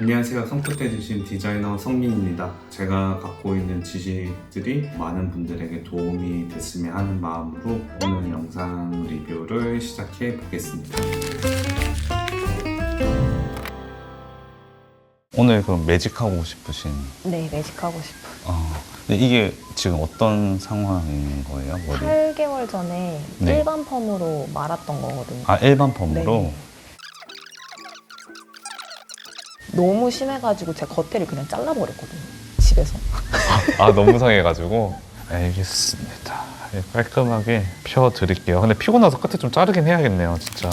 안녕하세요. 성격대 지심 디자이너 성민입니다. 제가 갖고 있는 지식들이 많은 분들에게 도움이 됐으면 하는 마음으로 오늘 영상 리뷰를 시작해 보겠습니다. 오늘 그럼 매직하고 싶으신 네, 매직하고 싶어요. 어, 근데 이게 지금 어떤 상황인 거예요? 머리? 8개월 전에 네. 일반 펌으로 말았던 거거든요. 아 일반 펌으로? 네. 너무 심해가지고 제가 겉에를 그냥 잘라버렸거든요. 집에서. 아 너무 상해가지고 알겠습니다. 네, 깔끔하게 펴 드릴게요. 근데 피고 나서 끝에 좀 자르긴 해야겠네요, 진짜.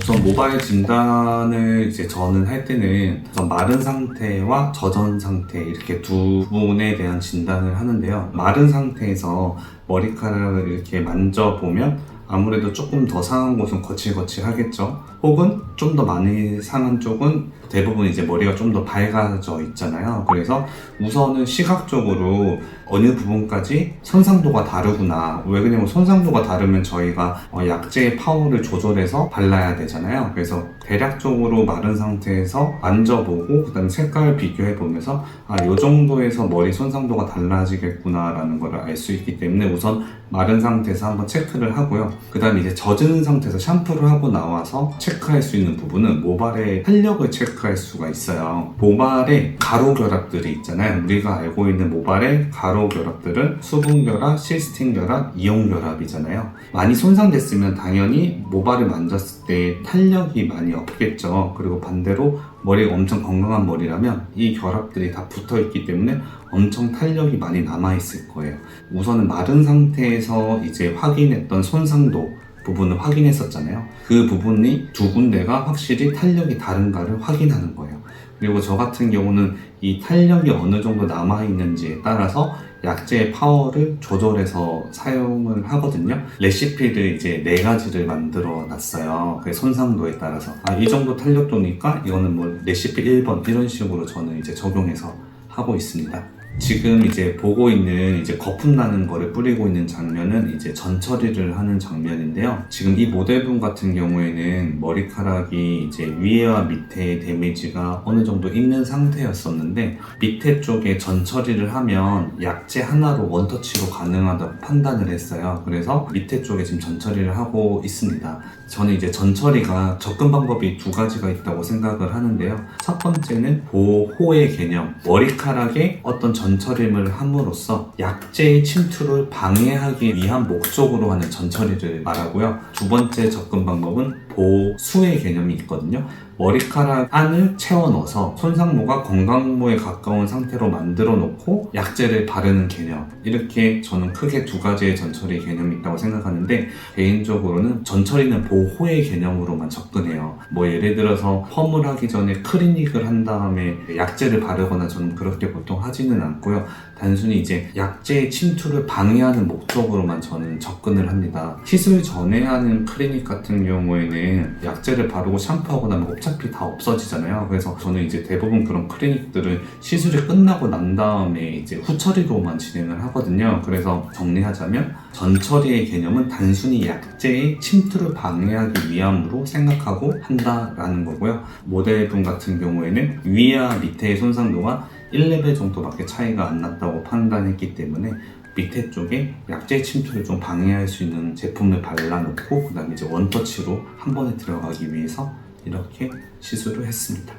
우선 모발 진단을 이제 저는 할 때는 우선 마른 상태와 젖은 상태 이렇게 두 부분에 대한 진단을 하는데요. 마른 상태에서 머리카락을 이렇게 만져보면 아무래도 조금 더 상한 곳은 거칠거칠하겠죠. 혹은 좀 더 많이 상한 쪽은 대부분 이제 머리가 좀 더 밝아져 있잖아요. 그래서 우선은 시각적으로 어느 부분까지 손상도가 다르구나. 왜 그러냐면 손상도가 다르면 저희가 어, 약제의 파워를 조절해서 발라야 되잖아요. 그래서 대략적으로 마른 상태에서 만져보고 그다음에 색깔 비교해 보면서 아, 이 정도에서 머리 손상도가 달라지겠구나라는 걸 알 수 있기 때문에 우선 마른 상태에서 한번 체크를 하고요. 그 다음에 이제 젖은 상태에서 샴푸를 하고 나와서 체크할 수 있는 부분은 모발의 탄력을 체크할 수가 있어요. 모발의 가로 결합들이 있잖아요. 우리가 알고 있는 모발의 가로 결합들은 수분 결합, 시스틴 결합, 이온 결합이잖아요. 많이 손상됐으면 당연히 모발을 만졌을 때 탄력이 많이 없겠죠. 그리고 반대로 머리가 엄청 건강한 머리라면 이 결합들이 다 붙어 있기 때문에 엄청 탄력이 많이 남아 있을 거예요. 우선은 마른 상태에서 이제 확인했던 손상도 부분을 확인했었잖아요. 그 부분이 두 군데가 확실히 탄력이 다른가를 확인하는 거예요. 그리고 저 같은 경우는 이 탄력이 어느 정도 남아 있는지에 따라서 약제의 파워를 조절해서 사용을 하거든요. 레시피를 이제 네 가지를 만들어 놨어요. 그 손상도에 따라서. 아, 이 정도 탄력도니까 이거는 뭐 레시피 1번 이런 식으로 저는 이제 적용해서 하고 있습니다. 지금 이제 보고 있는 이제 거품 나는 거를 뿌리고 있는 장면은 이제 전 처리를 하는 장면인데요. 지금 이 모델분 같은 경우에는 머리카락이 이제 위에와 밑에 데미지가 어느 정도 있는 상태였었는데 밑에 쪽에 전 처리를 하면 약재 하나로 원터치로 가능하다고 판단을 했어요. 그래서 밑에 쪽에 지금 전 처리를 하고 있습니다. 저는 이제 전 처리가 접근 방법이 두 가지가 있다고 생각을 하는데요. 첫 번째는 보호의 개념. 머리카락에 어떤 전 처림을 함으로써 약재의 침투를 방해하기 위한 목적으로 하는 전처리를 말하고요. 두 번째 접근 방법은 보수의 개념이 있거든요. 머리카락 안을 채워 넣어서 손상모가 건강모에 가까운 상태로 만들어 놓고 약재를 바르는 개념. 이렇게 저는 크게 두 가지의 전처리 개념이 있다고 생각하는데 개인적으로는 전처리는 보호의 개념으로만 접근해요. 뭐 예를 들어서 펌을 하기 전에 클리닉을 한 다음에 약재를 바르거나 저는 그렇게 보통 하지는 않고요. 단순히 이제 약재의 침투를 방해하는 목적으로만 저는 접근을 합니다. 시술 전에 하는 클리닉 같은 경우에는 약재를 바르고 샴푸하고 나면 어차피 다 없어지잖아요. 그래서 저는 이제 대부분 그런 클리닉들은 시술이 끝나고 난 다음에 이제 후처리로만 진행을 하거든요. 그래서 정리하자면 전처리의 개념은 단순히 약재의 침투를 방해하기 위함으로 생각하고 한다라는 거고요. 모델분 같은 경우에는 위와 밑의 손상도가 1레벨 정도밖에 차이가 안 났다고 판단했기 때문에 밑에 쪽에 약재 침투를 좀 방해할 수 있는 제품을 발라놓고 그 다음에 이제 원터치로 한 번에 들어가기 위해서 이렇게 시술을 했습니다.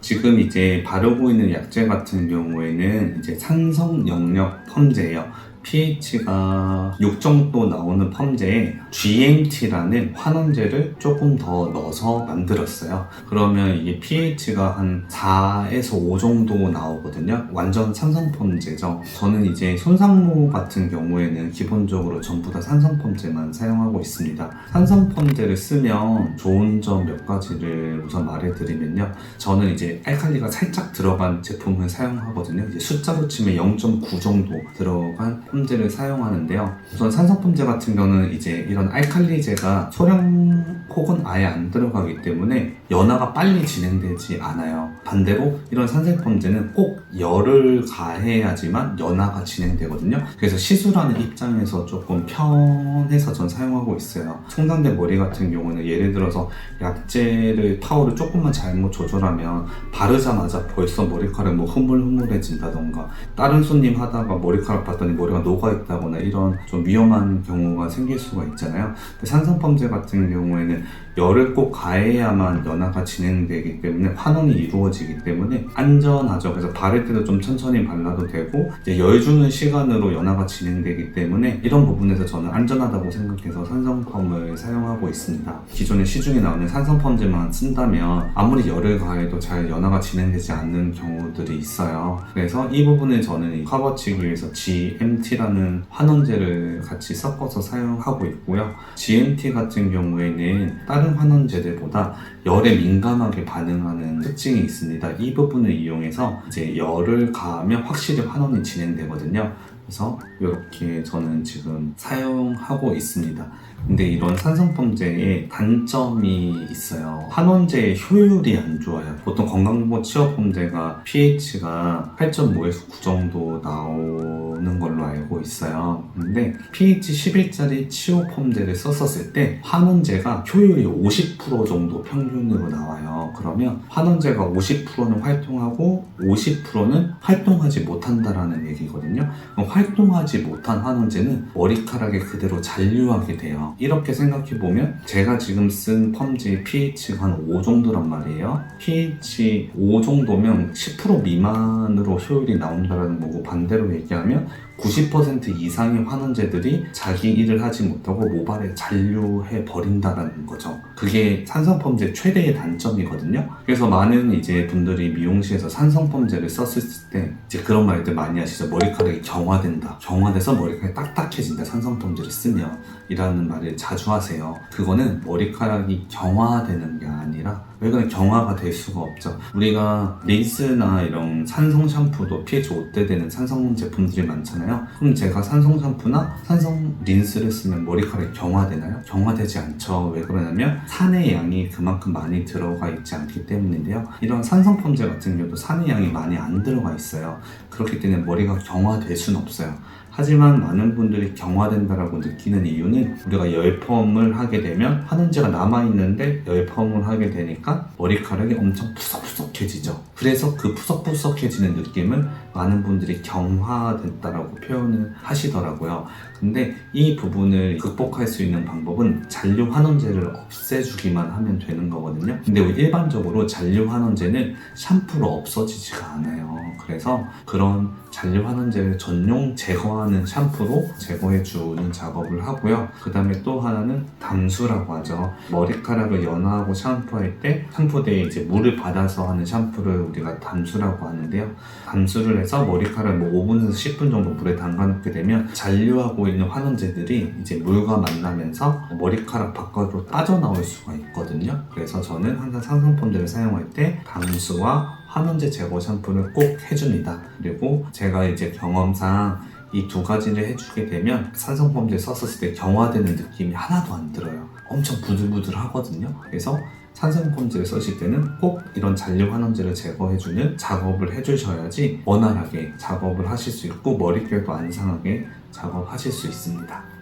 지금 이제 바르고 있는 약재 같은 경우에는 이제 산성 영역 펌제예요. pH가 6 정도 나오는 펌제에 GMT라는 환원제를 조금 더 넣어서 만들었어요. 그러면 이게 pH가 한 4에서 5 정도 나오거든요. 완전 산성 펌제죠. 저는 이제 손상모 같은 경우에는 기본적으로 전부 다 산성 펌제만 사용하고 있습니다. 산성 펌제를 쓰면 좋은 점 몇 가지를 우선 말해드리면요. 저는 이제 알칼리가 살짝 들어간 제품을 사용하거든요. 이제 숫자로 치면 0.9 정도 들어간 펌제를 사용하는데요. 우선 산성 펌제 같은 경우는 이제 이런 알칼리제가 소량 혹은 아예 안 들어가기 때문에 연화가 빨리 진행되지 않아요. 반대로 이런 산성 펌제는 꼭 열을 가해야지만 연화가 진행되거든요. 그래서 시술하는 입장에서 조금 편해서 전 사용하고 있어요.冲당대 머리 같은 경우는 예를 들어서 약재를 파워를 조금만 잘못 조절하면 바르자마자 벌써 머리카락 뭐 흐물흐물해진다던가 다른 손님 하다가 머리카락 봤더니 머리가 녹아있다거나 이런 좀 위험한 경우가 생길 수가 있잖아요. 근데 산성펌제 같은 경우에는 열을 꼭 가해야만 연화가 진행되기 때문에 환원이 이루어지기 때문에 안전하죠. 그래서 바를 때도 좀 천천히 발라도 되고 이제 열 주는 시간으로 연화가 진행되기 때문에 이런 부분에서 저는 안전하다고 생각해서 산성펌을 사용하고 있습니다. 기존에 시중에 나오는 산성펌제만 쓴다면 아무리 열을 가해도 잘 연화가 진행되지 않는 경우들이 있어요. 그래서 이 부분을 저는 이 커버치기 위해서 GMT라는 환원제를 같이 섞어서 사용하고 있고요. GMT 같은 경우에는 다른 환원제들보다 열에 민감하게 반응하는 특징이 있습니다. 이 부분을 이용해서 이제 열을 가하면 확실히 환원이 진행되거든요. 그래서 이렇게 저는 지금 사용하고 있습니다. 근데 이런 산성펌제에 단점이 있어요. 환원제의 효율이 안 좋아요. 보통 건강보험 치료펌제가 pH가 8.5에서 9 정도 나오는 걸로 알고 있어요. 근데 pH 11짜리 치료펌제를 썼었을 때 환원제가 효율이 50% 정도 평균으로 나와요. 그러면 환원제가 50%는 활동하고 50%는 활동하지 못한다라는 얘기거든요. 활동하지 못한 환원제는 머리카락에 그대로 잔류하게 돼요. 이렇게 생각해 보면 제가 지금 쓴 펌지의 pH가 한 5 정도란 말이에요. pH 5 정도면 10% 미만으로 효율이 나온다는 거고 반대로 얘기하면 90% 이상의 환원제들이 자기 일을 하지 못하고 모발에 잔류해 버린다는 거죠. 그게 산성펌제 최대의 단점이거든요. 그래서 많은 이제 분들이 미용실에서 산성펌제를 썼을 때 이제 그런 말들 많이 하시죠. 머리카락이 경화된다. 경화돼서 머리카락이 딱딱해진다. 산성펌제를 쓰면 이라는 말을 자주 하세요. 그거는 머리카락이 경화되는 게 아니라 왜 그래 경화가 될 수가 없죠. 우리가 린스나 이런 산성 샴푸도 pH 5대 되는 산성 제품들이 많잖아요. 그럼 제가 산성 샴푸나 산성 린스를 쓰면 머리카락이 경화되나요? 경화되지 않죠. 왜 그러냐면 산의 양이 그만큼 많이 들어가 있지 않기 때문인데요. 이런 산성 펌제 같은 경우도 산의 양이 많이 안 들어가 있어요. 그렇기 때문에 머리가 경화될 수는 없어요. 하지만 많은 분들이 경화된다라고 느끼는 이유는 우리가 열펌을 하게 되면 환원제가 남아있는데 열펌을 하게 되니까 머리카락이 엄청 푸석푸석해지죠. 그래서 그 푸석푸석해지는 느낌을 많은 분들이 경화됐다라고 표현을 하시더라고요. 근데 이 부분을 극복할 수 있는 방법은 잔류 환원제를 없애주기만 하면 되는 거거든요. 근데 일반적으로 잔류 환원제는 샴푸로 없어지지가 않아요. 그래서 그런 잔류 환원제를 전용 제거하는 샴푸로 제거해주는 작업을 하고요. 그 다음에 또 하나는 담수라고 하죠. 머리카락을 연화하고 샴푸할 때 샴푸대에 이제 물을 받아서 하는 샴푸를 우리가 담수라고 하는데요. 담수를 해서 머리카락을 뭐 5분에서 10분 정도 물에 담가놓게 되면 잔류하고 있는 환원제들이 이제 물과 만나면서 머리카락 바깥으로 빠져나올 수가 있거든요. 그래서 저는 항상 산성펌제를 사용할 때 담수와 환원제 제거 샴푸를 꼭 해줍니다. 그리고 제가 이제 경험상 이 두 가지를 해주게 되면 산성펌제 썼을 때 경화되는 느낌이 하나도 안 들어요. 엄청 부들부들 하거든요. 그래서 산성펌제를 쓰실 때는 꼭 이런 잔류 환원제를 제거해주는 작업을 해주셔야지 원활하게 작업을 하실 수 있고 머릿결도 안 상하게 작업하실 수 있습니다.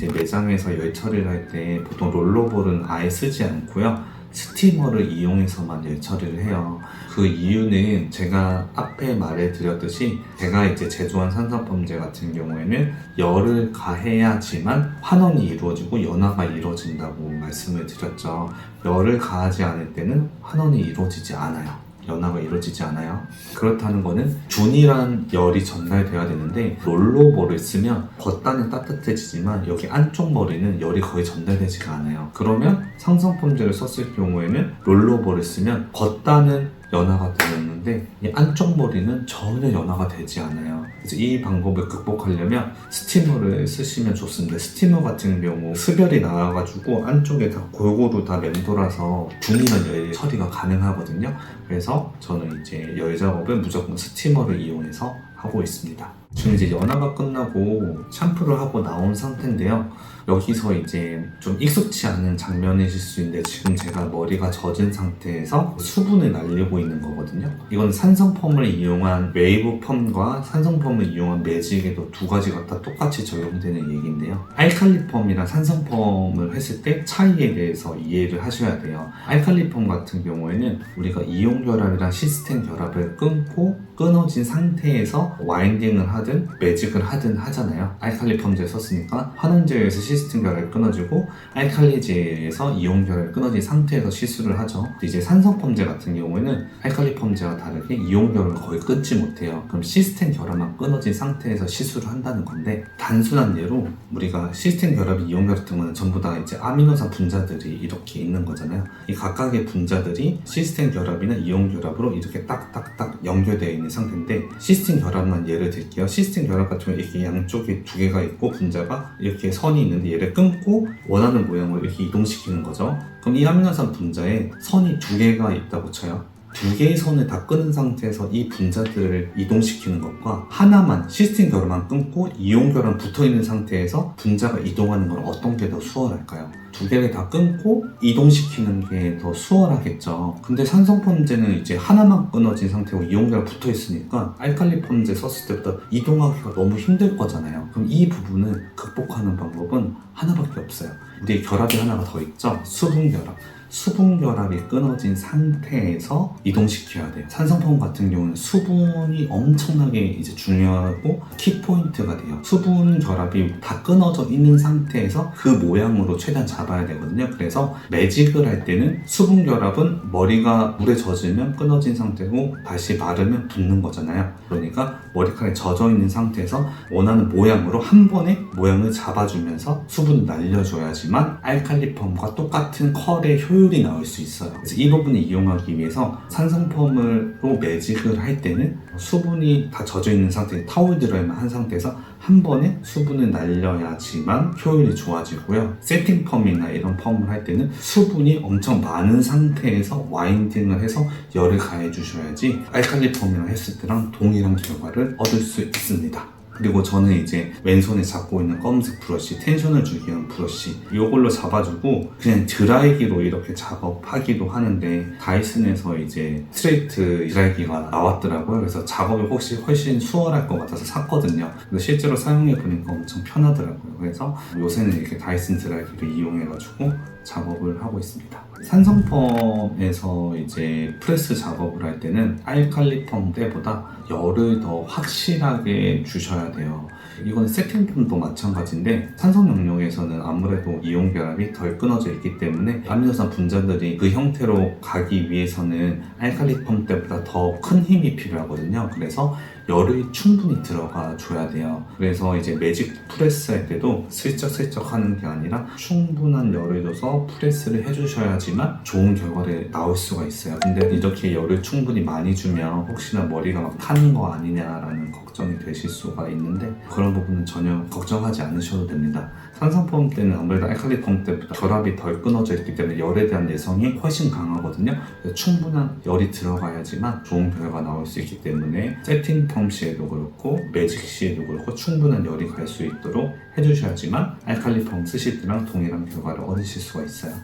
이제 매장에서 열 처리를 할 때 보통 롤러볼은 아예 쓰지 않고요. 스티머를 이용해서만 열 처리를 해요. 그 이유는 제가 앞에 말해드렸듯이 제가 이제 제조한 산성펌제 같은 경우에는 열을 가해야지만 환원이 이루어지고 연화가 이루어진다고 말씀을 드렸죠. 열을 가하지 않을 때는 환원이 이루어지지 않아요. 연화가 이루어지지 않아요. 그렇다는 거는 균이란 열이 전달돼야 되는데 롤러볼을 쓰면 겉단은 따뜻해지지만 여기 안쪽 머리는 열이 거의 전달되지가 않아요. 그러면 상성펌제를 썼을 경우에는 롤러볼을 쓰면 겉단은 연화가 되었는데 이 안쪽 머리는 전혀 연화가 되지 않아요. 그래서 이 방법을 극복하려면 스티머를 쓰시면 좋습니다. 스티머 같은 경우 습열이 나와가지고 안쪽에 다 골고루 다 맴돌아서 균일한 열 처리가 가능하거든요. 그래서 저는 이제 열 작업은 무조건 스티머를 이용해서 하고 있습니다. 지금 이제 연화가 끝나고 샴푸를 하고 나온 상태인데요. 여기서 이제 좀 익숙치 않은 장면이실 수 있는데 지금 제가 머리가 젖은 상태에서 수분을 날리고 있는 거거든요. 이건 산성펌을 이용한 웨이브 펌과 산성펌을 이용한 매직에도 두 가지가 다 똑같이 적용되는 얘기인데요. 알칼리 펌이랑 산성 펌을 했을 때 차이에 대해서 이해를 하셔야 돼요. 알칼리 펌 같은 경우에는 우리가 이온 결합이랑 시스템 결합을 끊고 끊어진 상태에서 와인딩을 하든 매직을 하든 하잖아요. 알칼리 펌제 썼으니까 환원제에서 시스템 결합이 끊어지고 알칼리제에서 이온 결합이 끊어진 상태에서 시술을 하죠. 이제 산성 펌제 같은 경우에는 알칼리 펌제와 다르게 이온 결합을 거의 끊지 못해요. 그럼 시스템 결합만 끊어진 상태에서 시술을 한다는 건데 단순한 예로 우리가 시스템 결합이 이온 결합 거는 전부 다 이제 아미노산 분자들이 이렇게 있는 거잖아요. 이 각각의 분자들이 시스템 결합이나 이온 결합으로 이렇게 딱딱딱 연결되어 있는 상태인데 시스템 결합만 예를 들게요. 시스템 결합 같은 경우 이렇게 양쪽에 두 개가 있고 분자가 이렇게 선이 있는 데 얘를 끊고 원하는 모양으로 이렇게 이동시키는 거죠. 그럼 이 아미노산 분자에 선이 두 개가 있다고 쳐요. 두 개의 선을 다 끊은 상태에서 이 분자들을 이동시키는 것과 하나만 시스템 결합만 끊고 이온 결합 붙어 있는 상태에서 분자가 이동하는 건 어떤 게 더 수월할까요? 두 개를 다 끊고 이동시키는 게 더 수월하겠죠. 근데 산성 펌제는 이제 하나만 끊어진 상태고 이온 결합 붙어 있으니까 알칼리 펌제 썼을 때보다 이동하기가 너무 힘들 거잖아요. 그럼 이 부분을 극복하는 방법은 하나밖에 없어요. 우리 결합이 하나가 더 있죠. 수분 결합. 수분 결합이 끊어진 상태에서 이동시켜야 돼요. 산성펌 같은 경우는 수분이 엄청나게 이제 중요하고 키포인트가 돼요. 수분 결합이 다 끊어져 있는 상태에서 그 모양으로 최대한 잡아야 되거든요. 그래서 매직을 할 때는 수분 결합은 머리가 물에 젖으면 끊어진 상태고 다시 마르면 붙는 거잖아요. 그러니까 머리카락이 젖어 있는 상태에서 원하는 모양으로 한 번에 모양을 잡아주면서 수분을 날려줘야지만 알칼리 펌과 똑같은 컬의 효율 이 나올 수 있어요. 그래서 이 부분을 이용하기 위해서 산성펌으로 매직을 할 때는 수분이 다 젖어 있는 상태, 타올 드라이만 한 상태에서 한 번에 수분을 날려야지만 효율이 좋아지고요. 세팅 펌이나 이런 펌을 할 때는 수분이 엄청 많은 상태에서 와인딩을 해서 열을 가해 주셔야지 알칼리 펌이랑 했을 때랑 동일한 결과를 얻을 수 있습니다. 그리고 저는 이제 왼손에 잡고 있는 검은색 브러쉬, 텐션을 주기 위한 브러쉬 이걸로 잡아주고 그냥 드라이기로 이렇게 작업하기도 하는데 다이슨에서 이제 스트레이트 드라이기가 나왔더라고요. 그래서 작업이 혹시 훨씬 수월할 것 같아서 샀거든요. 근데 실제로 사용해 보니까 엄청 편하더라고요. 그래서 요새는 이렇게 다이슨 드라이기를 이용해가지고 작업을 하고 있습니다. 산성펌에서 이제 프레스 작업을 할 때는 알칼리 펌 때보다 열을 더 확실하게 주셔야 돼요. 이건 세팅펌도 마찬가지인데 산성 영역에서는 아무래도 이온 결합이 덜 끊어져 있기 때문에 아미노산 분자들이 그 형태로 가기 위해서는 알칼리 펌 때보다 더 큰 힘이 필요하거든요. 그래서 열을 충분히 들어가 줘야 돼요. 그래서 이제 매직 프레스 할 때도 슬쩍슬쩍 하는 게 아니라 충분한 열을 줘서 프레스를 해주셔야지만 좋은 결과를 나올 수가 있어요. 근데 이렇게 열을 충분히 많이 주면 혹시나 머리가 막 타는 거 아니냐라는 걱정이 되실 수가 있는데 그런 부분은 전혀 걱정하지 않으셔도 됩니다. 산성펌 때는 아무래도 알칼리 펌 때보다 결합이 덜 끊어져 있기 때문에 열에 대한 내성이 훨씬 강하거든요. 충분한 열이 들어가야지만 좋은 결과가 나올 수 있기 때문에 세팅 펌 시에도 그렇고 매직 시에도 그렇고 충분한 열이 갈 수 있도록 해주셔야지만 알칼리 펌 쓰실 때랑 동일한 결과를 얻으실 수가 있어요.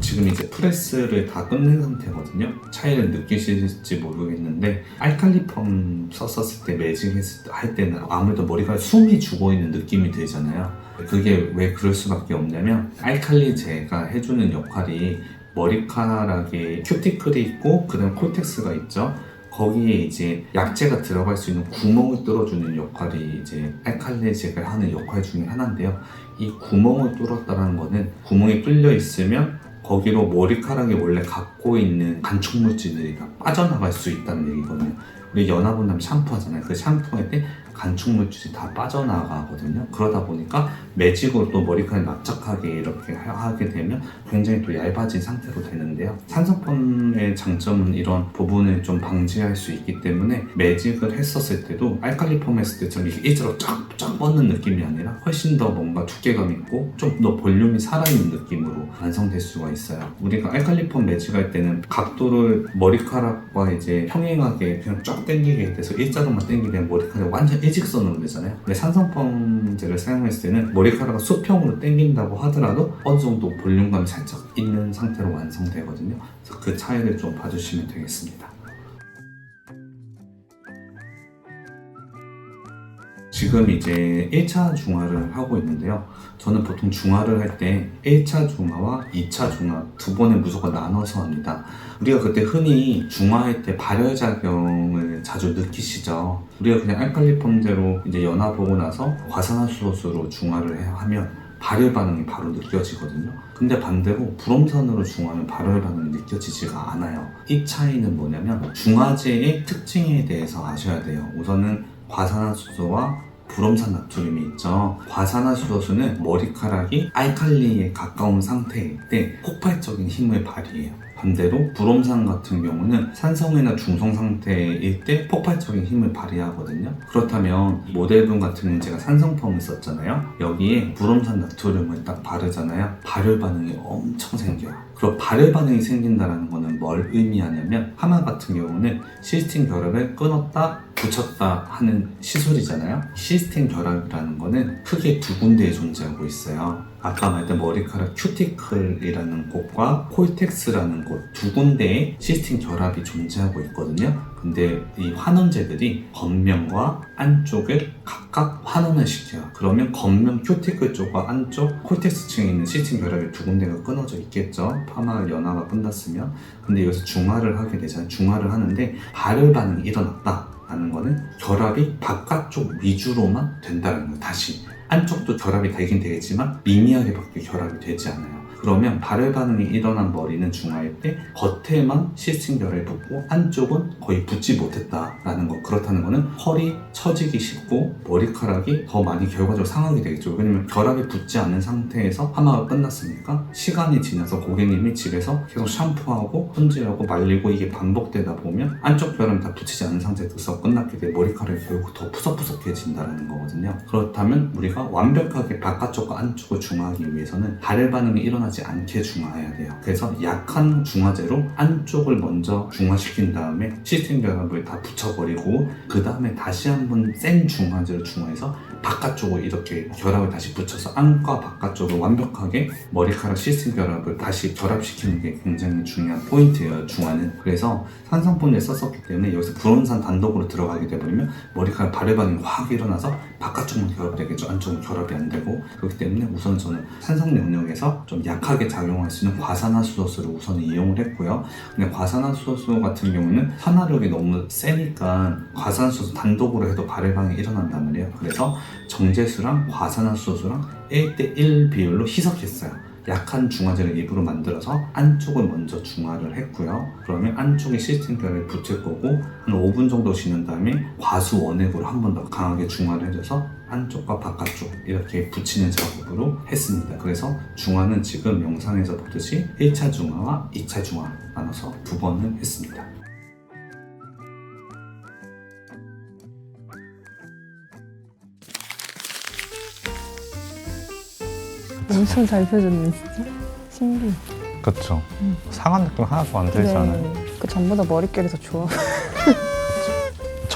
지금 이제 프레스를 다 끝낸 상태거든요. 차이를 느끼실지 모르겠는데 알칼리 펌 썼었을 때 매직 했을 때, 할 때는 아무래도 머리가 숨이 죽어 있는 느낌이 들잖아요. 그게 왜 그럴 수밖에 없냐면 알칼리제가 해주는 역할이 머리카락에 큐티클이 있고 그다음 콜텍스가 있죠. 거기에 이제 약재가 들어갈 수 있는 구멍을 뚫어주는 역할이 이제 알칼리제가 하는 역할 중에 하나인데요. 이 구멍을 뚫었다는 거는 구멍이 뚫려 있으면 거기로 머리카락이 원래 갖고 있는 간촉 물질들이 다 빠져나갈 수 있다는 얘기거든요. 우리 연화분남 샴푸 하잖아요. 그 샴푸 할 때 간축 물질이 다 빠져나가거든요. 그러다 보니까 매직으로 또 머리카락이 납작하게 이렇게 하- 하게 되면 굉장히 또 얇아진 상태로 되는데요. 산성펌의 장점은 이런 부분을 좀 방지할 수 있기 때문에 매직을 했었을 때도 알칼리 펌 했을 때처럼 이렇게 일자로 쫙쫙 뻗는 느낌이 아니라 훨씬 더 뭔가 두께감 있고 좀 더 볼륨이 살아있는 느낌으로 완성될 수가 있어요. 우리가 알칼리 펌 매직할 때는 각도를 머리카락과 이제 평행하게 그냥 쫙 당기게 돼서 일자로만 당기면 머리카락이 완전 일직선으로 되잖아요. 근데 산성펌제를 사용했을 때는 머리카락을 수평으로 당긴다고 하더라도 어느 정도 볼륨감이 살짝 있는 상태로 완성되거든요. 그래서 그 차이를 좀 봐주시면 되겠습니다. 지금 이제 1차 중화를 하고 있는데요. 저는 보통 중화를 할 때 1차 중화와 2차 중화 두 번에 무조건 나눠서 합니다. 우리가 그때 흔히 중화할 때 발열작용을 자주 느끼시죠. 우리가 그냥 알칼리 펌제로 이제 연화보고 나서 과산화수소수로 중화를 해- 하면 발열 반응이 바로 느껴지거든요. 근데 반대로 불om선으로 중화하면 발열 반응이 느껴지지가 않아요. 이 차이는 뭐냐면 중화제의 특징에 대해서 아셔야 돼요. 우선은 과산화수소와 불om산 나트륨이 있죠. 과산화수소수는 머리카락이 알칼리에 가까운 상태일 때 폭발적인 힘을 발휘해요. 반대로 불om산 같은 경우는 산성이나 중성 상태일 때 폭발적인 힘을 발휘하거든요. 그렇다면 이 모델분 같은 경우는 제가 산성펌을 썼잖아요. 여기에 불om산 나트륨을 딱 바르잖아요. 발열 반응이 엄청 생겨요. 그럼 발열 반응이 생긴다는 거는 뭘 의미하냐면 하마 같은 경우는 시스틴 결합을 끊었다 붙였다 하는 시술이잖아요. 시스틴 결합이라는 거는 크게 두 군데에 존재하고 있어요. 아까 말했던 머리카락 큐티클이라는 곳과 콜텍스라는 곳 두 군데에 시스틴 결합이 존재하고 있거든요. 근데 이 환원제들이 겉면과 안쪽을 각각 환원을 시켜요. 그러면 겉면 큐티클 쪽과 안쪽 콜텍스 층에 있는 시스틴 결합이 두 군데가 끊어져 있겠죠. 파마 연화가 끝났으면. 근데 여기서 중화를 하게 되잖아요. 중화를 하는데 발열 반응이 일어났다. 라는 거는 결합이 바깥쪽 위주로만 된다는 거예요. 다시 안쪽도 결합이 되긴 되겠지만 미미하게 밖에 결합이 되지 않아요. 그러면 발열 반응이 일어난 머리는 중화일 때 겉에만 시스틴 결합이 붙고 안쪽은 거의 붙지 못했다라는 거. 그렇다는 거는 펄이 처지기 쉽고 머리카락이 더 많이 결과적으로 상하게 되겠죠. 왜냐면 결합이 붙지 않은 상태에서 파마가 끝났으니까 시간이 지나서 고객님이 집에서 계속 샴푸하고 손질하고 말리고 이게 반복되다 보면 안쪽 결합이 다 붙이지 않은 상태에서 끝났게 돼 머리카락이 결국 더 푸석푸석해진다는 거거든요. 그렇다면 우리가 완벽하게 바깥쪽과 안쪽을 중화하기 위해서는 발열 반응이 일어나 지 않게 중화해야 돼요. 그래서 약한 중화제로 안쪽을 먼저 중화시킨 다음에 시스템 결합을 다 붙여버리고 그 다음에 다시 한번 센 중화제로 중화해서 바깥쪽을 이렇게 결합을 다시 붙여서 안과 바깥쪽을 완벽하게 머리카락 시스템 결합을 다시 결합시키는 게 굉장히 중요한 포인트예요 중화는. 그래서 산성분을 썼었기 때문에 여기서 불온산 단독으로 들어가게 되버리면 머리카락 발열 반응이 확 일어나서 바깥쪽만 결합되겠죠. 안쪽은 결합이 안 되고. 그렇기 때문에 우선 저는 산성 영역에서 좀 약 하게 작용할 수 있는 과산화수소수를 우선 이용을 했고요 근데 과산화수소 같은 경우는 산화력이 너무 세니까 과산화수소 단독으로 해도 반응이 일어난단 말이에요 그래서 정제수랑 과산화수소랑 1대1 비율로 희석했어요. 약한 중화제를 일부러 만들어서 안쪽을 먼저 중화를 했고요. 그러면 안쪽에 시스템 결을 붙일 거고 한 5분 정도 지난 다음에 과수 원액으로 한 번 더 강하게 중화를 해줘서 안쪽과 바깥쪽 이렇게 붙이는 작업으로 했습니다. 그래서 중화는 지금 영상에서 보듯이 1차 중화와 2차 중화 나눠서 두 번을 했습니다. 엄청 잘 펴졌네 진짜. 신기해. 그쵸. 음. 상한 느낌 하나도 안 들잖아요. 그 전보다 머릿결이 더 좋아.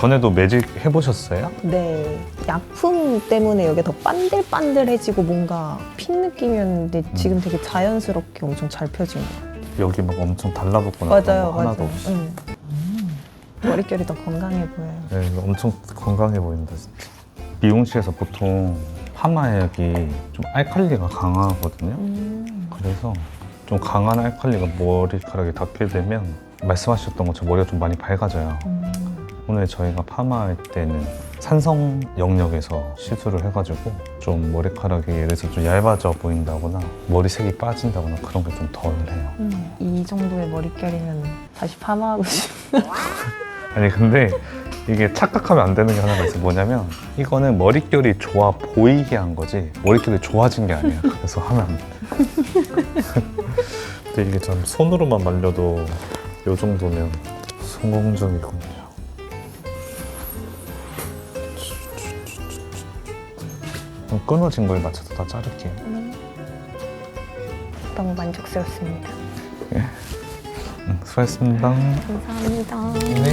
전에도 매직 해보셨어요? 네. 약품 때문에 여기 더 반들반들해지고 뭔가 핀 느낌이었는데 지금 되게 자연스럽게 엄청 잘 펴진 것 같아요. 여기 막 엄청 달라붙거나 그런 맞아요, 거 하나도 맞아요. 없이. 응. 머릿결이 더 건강해 보여요. 네, 이거 엄청 건강해 보인다 진짜. 미용실에서 보통 파마액이 좀 알칼리가 강하거든요. 음. 그래서 좀 강한 알칼리가 머리카락에 닿게 되면 말씀하셨던 것처럼 머리가 좀 많이 밝아져요. 음. 오늘 저희가 파마할 때는 산성 영역에서 시술을 해가지고 좀 머리카락이 예를 들어서 좀 얇아져 보인다거나 머리색이 빠진다거나 그런 게 좀 덜해요. 음, 이 정도의 머릿결이면 다시 파마하고 싶어. 아니 근데 이게 착각하면 안 되는 게 하나가 있어요. 뭐냐면 이거는 머릿결이 좋아 보이게 한 거지 머릿결이 좋아진 게 아니야 그래서 하면 안 돼. 근데 이게 참 손으로만 말려도 요 정도면 성공적이군요 끊어진 거에 맞춰서 다 자를게요. 음. 너무 만족스럽습니다. 응, 수고하셨습니다. 감사합니다. 네.